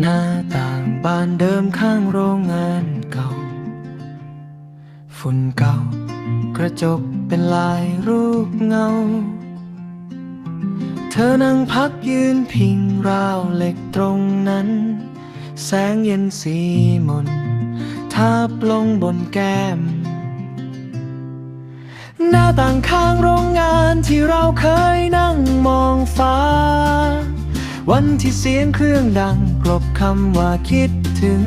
หน้าต่างบ้านเดิมข้างโรงงานเก่า ฝุ่นเก่ากระจกเป็นลายรูปเงา เธอนั่งพักยืนพิงราวเหล็กตรงนั้น แสงเย็นสีมนทาบลงบนแก้ม หน้าต่างข้างโรงงานที่เราเคยนั่งมองฟ้า วันที่เสียงเครื่องดังกลบคำว่าคิดถึง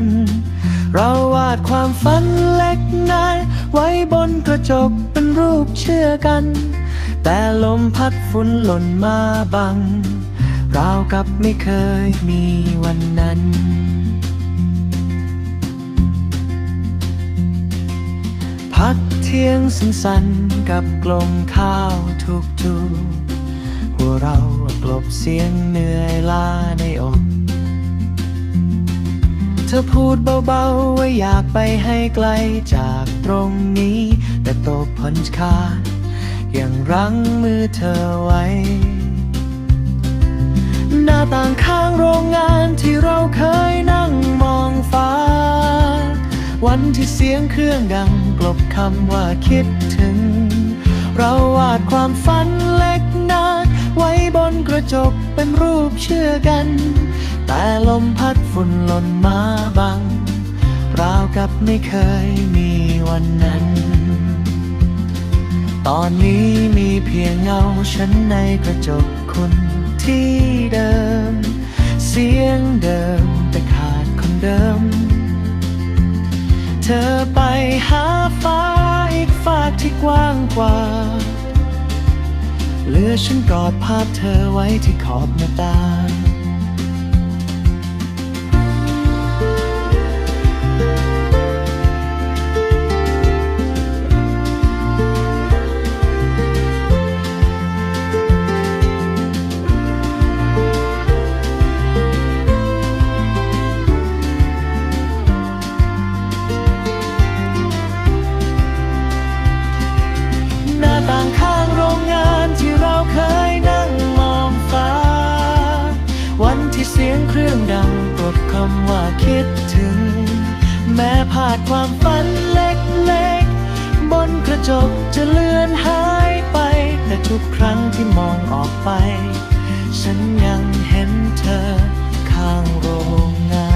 เราวาดความฝันเล็กน้อยไว้บนกระจกเป็นรูปเชื่อกัน แต่ลมพัดฝุ่นหล่นมาบัง ราวกับไม่เคยมีวันนั้นพักเที่ยงสั้นๆกับกลมข้าวทุกทูหัวเรากลบ เสียงเหนื่อยล้าในอกเธอพูดเบาๆว่าอยากไปให้ไกลจากตรงนี้ แต่โตกพันคายังรั้งมือเธอไว้ หน้าต่างข้างโรงงานที่เราเคยนั่งมองฟ้า วันที่เสียงเครื่องดังกลบคำว่าคิดถึง เราวาดความฝันเล็ บนกระจกเป็นรูปเชื่อกัน แต่ลมพัดฝุ่นหล่นมาบัง ราวกับไม่เคยมีวันนั้น ตอนนี้มีเพียงเงาฉันในกระจกคุณที่เดิม เสียงเดิมแต่ขาดคนเดิม เธอไปหาฟ้าอีกฝากที่กว้างกว่า ฉันกอดภาพเธอไว้ที่ขอบหน้าต่าง พลาดความฝันเล็กๆ บนกระจกจะเลือนหายไป แต่ทุกครั้งที่มองออกไป ฉันยังเห็นเธอข้างโรงงาน